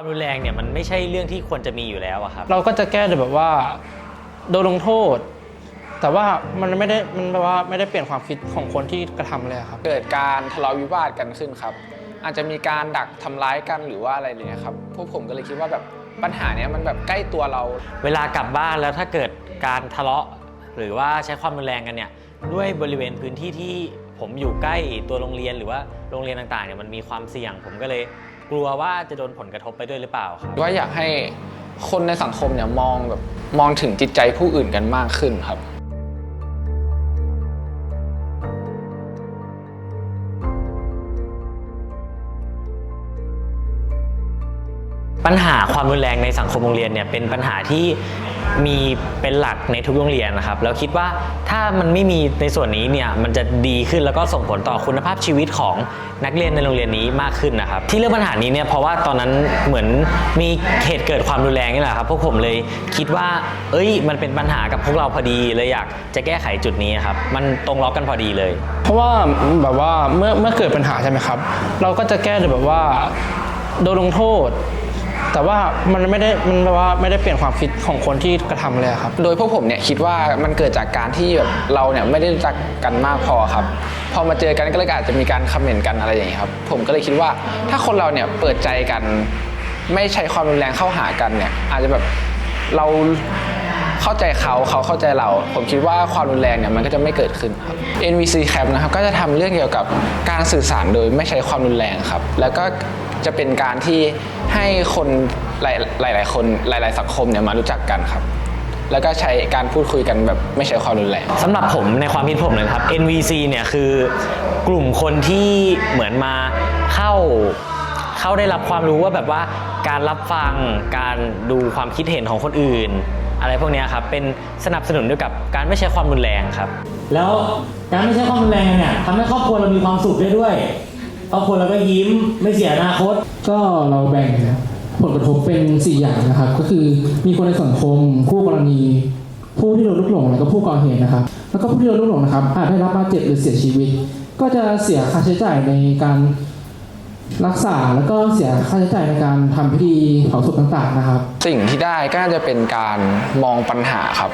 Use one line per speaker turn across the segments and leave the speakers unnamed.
ความรุนแรงเนี่ยมันไม่ใช่เรื่องที่ควรจะมีอยู่แล้วอะครับ
เราก็จะแก้โดยแบบว่า โดนลงโทษ แต่ว่ามันไม่ได้มันแปลว่าไม่ได้เปลี่ยนความคิดของคนที่กระทำเลยครับ
เกิดการทะเลาะวิวาทกันขึ้นครับ อาจจะมีการดักทำร้ายกันหรือว่าอะไรเนี่ยครับพวกผมก็เลยคิดว่าแบบปัญหาเนี้ยมันแบบใกล้ตัวเรา
เวลากลับบ้านแล้วถ้าเกิดการทะเลาะ หรือว่าใช้ความรุนแรงกันเนี่ยด้วยบริเวณพื้นที่ที่ผมอยู่ใกล้ตัวโรงเรียนหรือว่าโรงเรียนต่างๆเนี่ยมันมีความเสี่ยง ผมก็เลย กลัวว่าจะโดนผลกระทบไปด้วยหรือเปล่าครับ
ว่าอยากให้คนในสังคมเนี่ยมองแบบมองถึงจิตใจผู้อื่นกันมากขึ้นครับ
ปัญหาความรุนแรงในสังคมโรงเรียนเนี่ยเป็นปัญหาที่มีเป็นหลักในทุกโรงเรียนนะครับแล้วคิดว่าถ้ามันไม่มีในส่วนนี้เนี่ยมันจะดีขึ้นแล้วก็ส่งผลต่อคุณภาพชีวิตของนักเรียนในโรงเรียนนี้มากขึ้นนะครับที่เรื่องปัญหานี้เนี่ยเพราะว่าตอนนั้นเหมือนมีเหตุเกิดความรุนแรงนี่แหละครับพวกผมเลยคิดว่า เอ้ย มันเป็นปัญหากับพวกเราพอดีเลยอยากจะแก้ไขจุดนี้ครับมันตรงล็อกกันพอดีเลย
เพราะว่าแบบว่าเมื่อเมื่อเกิดปัญหาใช่ไหมครับ เราก็จะแก้โดยแบบว่าโดนลงโทษ แต่ว่ามันไม่ได้มันแปลว่าไม่ได้เปลี่ยนความคิดของคนที่กระทำเลยครับ
โดยพวกผมเนี่ยคิดว่ามันเกิดจากการที่แบบเราเนี่ยไม่ได้รู้จักกันมากพอครับ พอมาเจอกันก็เลยอาจจะมีการคอมเมนต์กันอะไรอย่างนี้ครับ ผมก็เลยคิดว่าถ้าคนเราเนี่ยเปิดใจกัน ไม่ใช้ความรุนแรงเข้าหากันเนี่ย อาจจะแบบเราเข้าใจเขาเขาเข้าใจเรา ผมคิดว่าความรุนแรงเนี่ยมันก็จะไม่เกิดขึ้นครับ NVC Camp นะครับก็จะทำเรื่องเกี่ยวกับการสื่อสารโดยไม่ใช้ความรุนแรงครับ แล้วก็จะเป็นการที่ ให้คนหลายหลาย ๆ คนหลาย ๆ สังคมเนี่ยมารู้จักกันครับ แล้วก็ใช้การพูดคุยกันแบบไม่ใช้ความรุนแรง
สำหรับผมในความคิดผมนะครับ NVC เนี่ยคือกลุ่มคนที่เหมือนมาเข้าเข้าได้รับความรู้ว่าแบบว่าการรับฟังการดูความคิดเห็นของคนอื่น อะไรพวกเนี้ยครับเป็นสนับสนุนด้วยกับการไม่ใช้ความรุนแรงครับ
แล้วการไม่ใช้ความรุนแรงเนี่ยทำให้ครอบครัวเรามีความสุขได้ด้วย ครอบครัวเราก็ยิ้มไม่เสียอนาคต
ก็เราแบ่งผลกระทบเป็น 4 อย่างนะครับ ก็คือมีคนในสังคมคู่กรณี ผู้ที่โดนลูกหลงแล้วก็ผู้ก่อเหตุนะครับ แล้วก็ผู้ที่โดนลูกหลงนะครับอาจได้รับบาดเจ็บหรือเสียชีวิต ก็จะเสียค่าใช้จ่ายในการรักษาแล้วก็เสียค่าใช้จ่ายในการทำพิธีเผาศพต่างๆนะครับ
สิ่งที่ได้ก็น่าจะเป็นการมองปัญหาครับ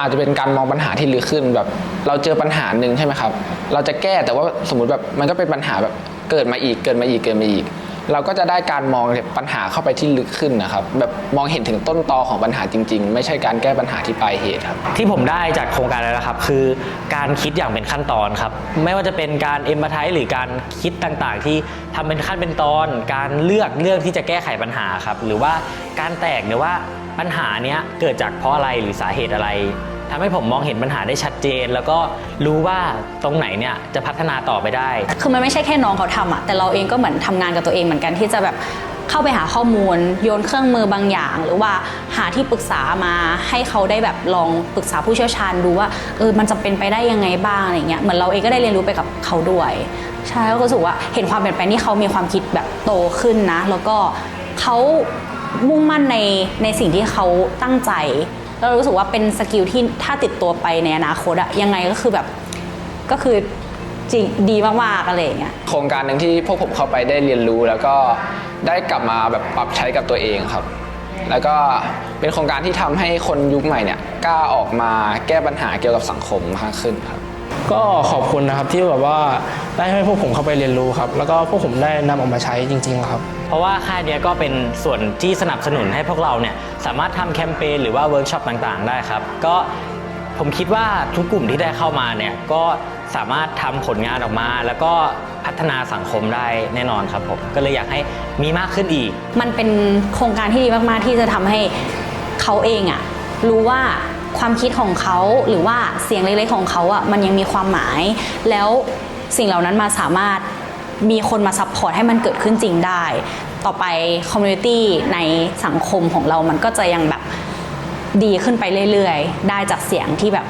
อาจจะเป็นการมองปัญหาที่ลึกขึ้นแบบ เราเจอปัญหาหนึ่งใช่ไหมครับ เราจะแก้แต่ว่าสมมติแบบมันก็เป็นปัญหาแบบเกิดมาอีกเกิดมาอีกเกิดมาอีก เราก็จะได้การมองปัญหาเข้าไปที่ลึกขึ้นนะครับ แบบมองเห็นถึงต้นตอของปัญหาจริง ๆ ไม่ใช่การแก้ปัญหาที่ปลายเหตุครับ
ที่ผมได้จากโครงการนี้นะครับ คือการคิดอย่างเป็นขั้นตอนครับ ไม่ว่าจะเป็นการเอ็มพัทหรือการคิดต่างๆ ที่ทำเป็นขั้นเป็นตอน การเลือกเรื่องที่จะแก้ไขปัญหาครับ หรือว่าการแตกเนี่ยว่าปัญหาเนี้ยเกิดจากเพราะอะไรหรือสาเหตุอะไร ทำให้ผมมองเห็นปัญหาได้ชัดเจน แล้วก็รู้ว่าตรงไหนเนี่ยจะพัฒนาต่อไปได้
คือมันไม่ใช่แค่น้องเขาทำอะแต่เราเองก็เหมือนทำงานกับตัวเองเหมือนกันที่จะแบบเข้าไปหาข้อมูล โยนเครื่องมือบางอย่าง หรือว่าหาที่ปรึกษามาให้เขาได้แบบลองปรึกษาผู้เชี่ยวชาญดูว่าเออมันจะเป็นไปได้ยังไงบ้างอะไรเงี้ยเหมือนเราเองก็ได้เรียนรู้ไปกับเขาด้วยใช่ก็รู้สึกว่าเห็นความเปลี่ยนแปลงที่เขามีความคิดแบบโตขึ้นนะ แล้วก็เขามุ่งมั่นในในสิ่งที่เขาตั้งใจ แล้วเรารู้สึกว่าเป็นสกิลที่ถ้าติดตัวไปในอนาคตอะยังไงก็คือแบบก็คือจริงดีมากๆอะไรอย่างเงี้ย
โครงการหนึ่งที่พวกผมเข้าไปได้เรียนรู้ แล้วก็ได้กลับมาแบบปรับใช้กับตัวเองครับ แล้วก็เป็นโครงการที่ทำให้คนยุคใหม่เนี่ยกล้าออกมาแก้ปัญหาเกี่ยวกับสังคมมากขึ้นครับ
ก็ขอบคุณนะครับที่แบบว่าได้ให้พวกผมเข้าไปเรียนรู้ครับ แล้วก็พวกผมได้นำออกมาใช้จริงๆครับ
เพราะว่าค่ายเนี้ยก็เป็นส่วนที่สนับสนุนให้พวกเราเนี่ยสามารถทำแคมเปญหรือว่าเวิร์กช็อปต่างๆ ได้ครับ ก็ผมคิดว่าทุกกลุ่มที่ได้เข้ามาเนี่ยก็สามารถทำผลงานออกมา แล้วก็พัฒนาสังคมได้แน่นอนครับผมก็เลยอยากให้มีมากขึ้นอีก
มันเป็นโครงการที่ดีมาก ๆ ที่จะทำให้เขาเองอะรู้ว่าความคิดของเขาหรือว่าเสียงเล็กๆของเขาอะมันยังมีความหมาย แล้วสิ่งเหล่านั้นมาสามารถ มีคนมาซัพพอร์ตให้มันเกิดขึ้นจริงได้ ต่อไปคอมมูนิตี้ในสังคมของเรามันก็จะยังแบบดีขึ้นไปเรื่อยๆ ได้จากเสียงที่แบบ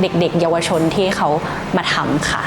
เด็กๆ เยาวชนที่เขามาทำค่ะ